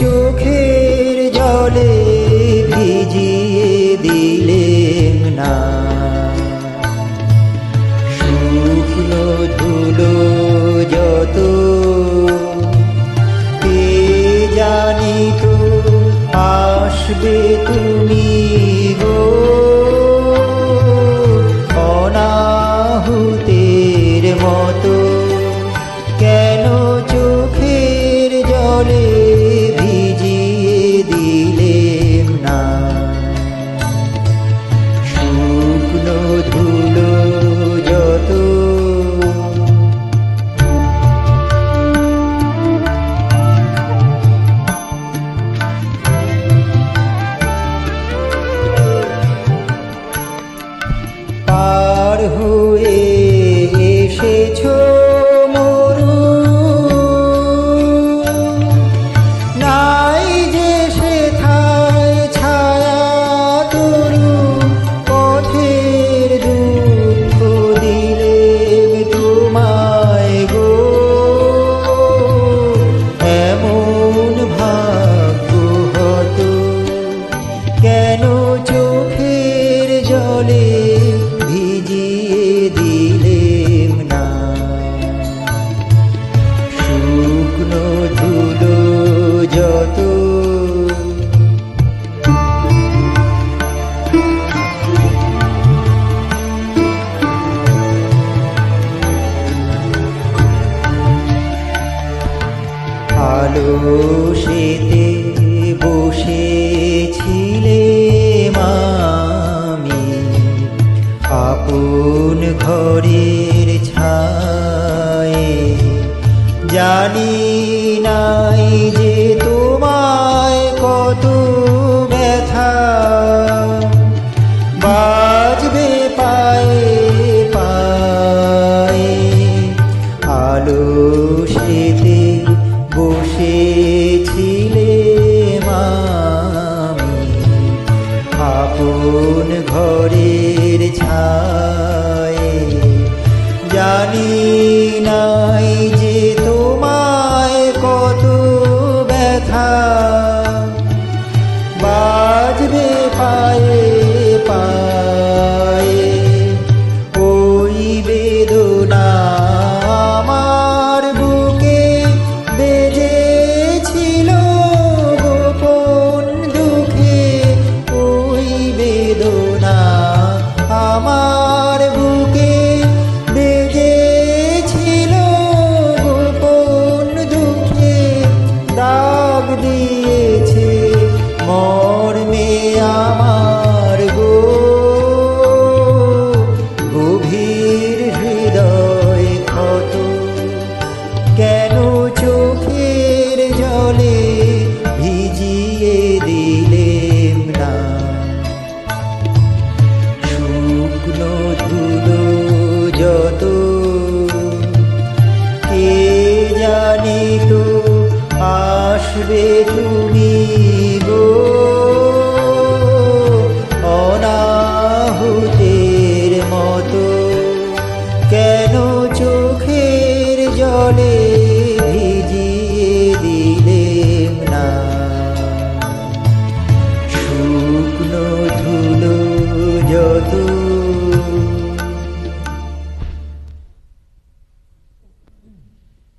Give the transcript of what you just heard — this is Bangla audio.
চোখের জলে ভিজিয়ে দিলেন না। শুকনো ধুলো যত কে জানি তো আসবে তুমি গো। অনাহুতের মতো কেন চোখের জলে শুকনো যত। আলো সেতে বসেছিলে মামি আপন ঘরের ছায়। জানি কোন ঘরে ಬೇಕು